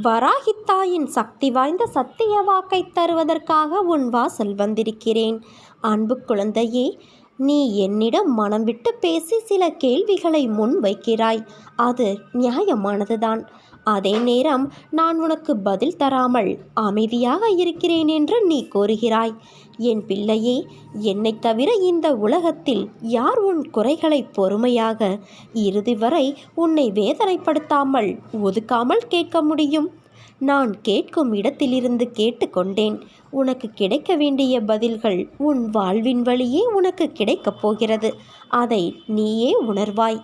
வராகித்தாயின் சக்தி வாய்ந்த சத்திய வாக்கை தருவதற்காக உன் வாசல் வந்திருக்கிறேன். அன்பு குழந்தையே நீ என்னிடம் மனம் விட்டு பேசி சில கேள்விகளை முன் வைக்கிறாய். அது நியாயமானதுதான். அதே நேரம் நான் உனக்கு பதில் தராமல் அமைதியாக இருக்கிறேன் என்று நீ கூறுகிறாய். என் பிள்ளையே என்னைத் தவிர இந்த உலகத்தில் யார் உன் குறைகளை பொறுமையாக இறுதி வரை உன்னை வேதனைப்படுத்தாமல் ஒதுக்காமல் கேட்க முடியும்? நான் கேட்கும் இடத்திலிருந்து கேட்டுக்கொண்டேன். உனக்கு கிடைக்க வேண்டிய பதில்கள் உன் வாழ்வின் வழியே உனக்கு கிடைக்கப் போகிறது. அதை நீயே உணர்வாய்.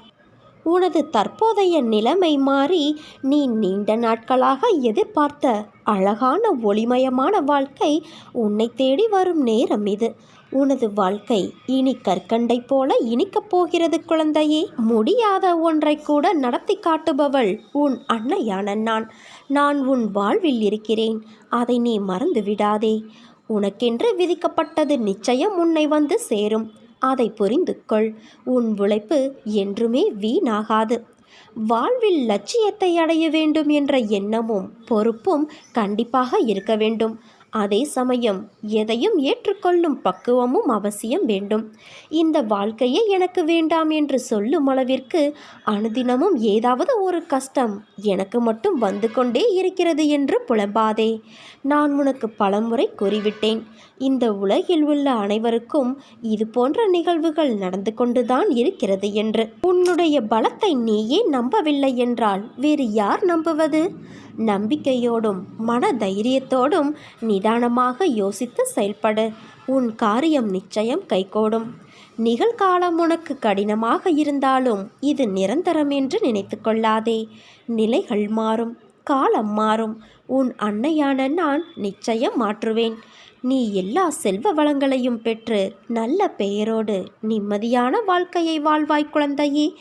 உனது தற்போதைய நிலைமை மாறி நீ நீண்ட நாட்களாக எதிர்பார்த்த அழகான ஒளிமயமான வாழ்க்கை உன்னை தேடி வரும் நேரம் இது. உனது வாழ்க்கை இனி கற்கண்டை போல இனிக்கப் போகிறது குழந்தையே. முடியாத ஒன்றை கூட நடத்தி காட்டுபவள் உன் அன்னையான நான். நான் உன் வாழ்வில் இருக்கிறேன். அதை நீ மறந்து விடாதே. உனக்கென்று விதிக்கப்பட்டது நிச்சயம் உன்னை வந்து சேரும். அதை புரிந்து கொள். உன் உழைப்பு என்றுமே வீணாகாது. வாழ்வில் லட்சியத்தை அடைய வேண்டும் என்ற எண்ணமும் பொறுப்பும் கண்டிப்பாக இருக்க வேண்டும். அதே சமயம் எதையும் ஏற்றுக்கொள்ளும் பக்குவமும் அவசியம் வேண்டும். இந்த வாழ்க்கையே எனக்கு வேண்டாம் என்று சொல்லும் அளவிற்கு அனுதினமும் ஏதாவது ஒரு கஷ்டம் எனக்கு மட்டும் வந்து கொண்டே இருக்கிறது என்று புலம்பாதே. நான் உனக்கு பலமுறை கூறிவிட்டேன். இந்த உலகில் உள்ள அனைவருக்கும் இது போன்ற நிகழ்வுகள் நடந்து கொண்டுதான் இருக்கிறது என்று. உன்னுடைய பலத்தை நீயே நம்பவில்லை என்றால் வேறு யார் நம்புவது? நம்பிக்கையோடும் மன தைரியத்தோடும் நிதானமாக யோசித்து செயல்படு. உன் காரியம் நிச்சயம் கைகூடும். நிகழ்காலம் உனக்கு கடினமாக இருந்தாலும் இது நிரந்தரம் என்று நினைத்து கொள்ளாதே. நிலைகள் மாறும் காலம் மாறும். உன் அன்னையான நான் நிச்சயம் மாற்றுவேன். நீ எல்லா செல்வ வளங்களையும் பெற்று நல்ல பெயரோடு நிம்மதியான வாழ்க்கையை வாழ்வாய் குழந்தையே.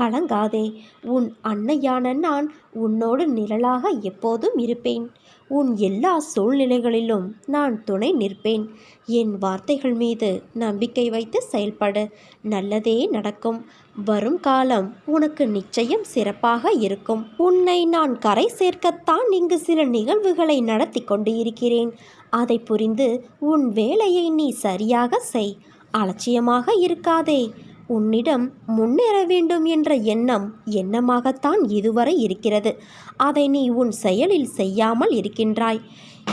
கலங்காதே உன் அன்னையான நான் உன்னோடு நிழலாக எப்போதும் இருப்பேன். உன் எல்லா சூழ்நிலைகளிலும் நான் துணை நிற்பேன். என் வார்த்தைகள் மீது நம்பிக்கை வைத்து செயல்படு. நல்லதே நடக்கும். வரும் காலம் உனக்கு நிச்சயம் சிறப்பாக இருக்கும். உன்னை நான் கரை சேர்க்கத்தான் இங்கு சில நிகழ்வுகளை நடத்தி கொண்டு இருக்கிறேன் அதை புரிந்து உன் வேலையை நீ சரியாக செய். அலட்சியமாக இருக்காதே. உன்னிடம் முன்னேற வேண்டும் என்ற எண்ணம் எண்ணமாகத்தான் இதுவரை இருக்கிறது. அதை நீ உன் செயலில் செய்யாமல் இருக்கின்றாய்.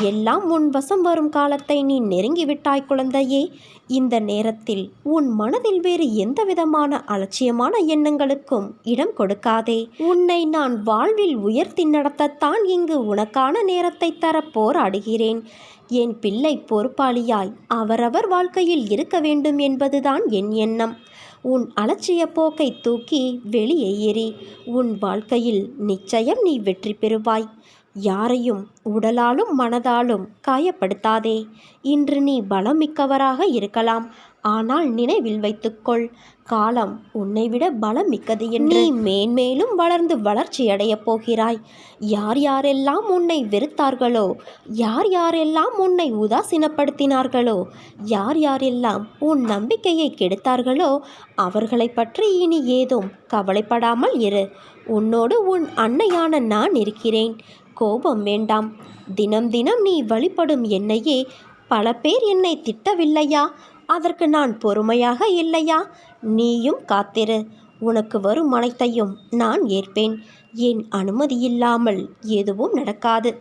எல்லாம் உன் வசம் வரும் காலத்தை நீ நெருங்கிவிட்டாய் குழந்தையே. இந்த நேரத்தில் உன் மனதில் வேறு எந்த விதமான அலட்சியமான எண்ணங்களுக்கும் இடம் கொடுக்காதே. உன்னை நான் வாழ்வில் உயர்த்தி நடத்தத்தான் இங்கு உனக்கான நேரத்தை தர போராடுகிறேன். என் பிள்ளை பொறுப்பாளியாய் அவரவர் வாழ்க்கையில் இருக்க வேண்டும் என்பதுதான் என் எண்ணம். உன் அலட்சிய போக்கை தூக்கி வெளியே எறி உன் வாழ்க்கையில் நிச்சயம் நீ வெற்றி பெறுவாய். யாரையும் உடலாலும் மனதாலும் காயப்படுத்தாதே. இன்று நீ பலமிக்கவராக இருக்கலாம். ஆனால் நினைவில் வைத்துக்கொள் காலம் உன்னை விட பலம் மிக்கது என்று. நீ மேன்மேலும் வளர்ந்து வளர்ச்சியடையப் போகிறாய். யார் யாரெல்லாம் உன்னை வெறுத்தார்களோ யார் யாரெல்லாம் உன்னை உதாசீனப்படுத்தினார்களோ யார் யாரெல்லாம் உன் நம்பிக்கையை கெடுத்தார்களோ அவர்களை பற்றி இனி ஏதும் கவலைப்படாமல் இரு. உன்னோடு உன் அன்னையான நான் இருக்கிறேன். கோபம் வேண்டாம். தினம் தினம் நீ வழிபடும் என்னையே பல பேர் என்னை திட்டவில்லையா? அதற்கு நான் பொறுமையாக இல்லையா? நீயும் காத்திரு. உனக்கு வரும் அனைத்தையும் நான் ஏற்பேன். என் அனுமதி இல்லாமல் எதுவும் நடக்காது.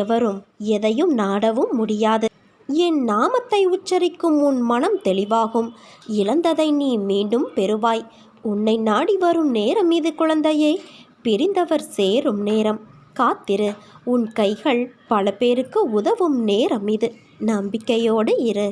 எவரும் எதையும் நாடவும் முடியாது. என் நாமத்தை உச்சரிக்கும் உன் மனம் தெளிவாகும். இழந்ததை நீ மீண்டும் பெறுவாய். உன்னை நாடி வரும் நேரம் இது குழந்தையே. பிரிந்தவர் சேரும் நேரம். காத்திரு. உன் கைகள் பல பேருக்கு உதவும் நேரம் இது. நம்பிக்கையோடு இரு.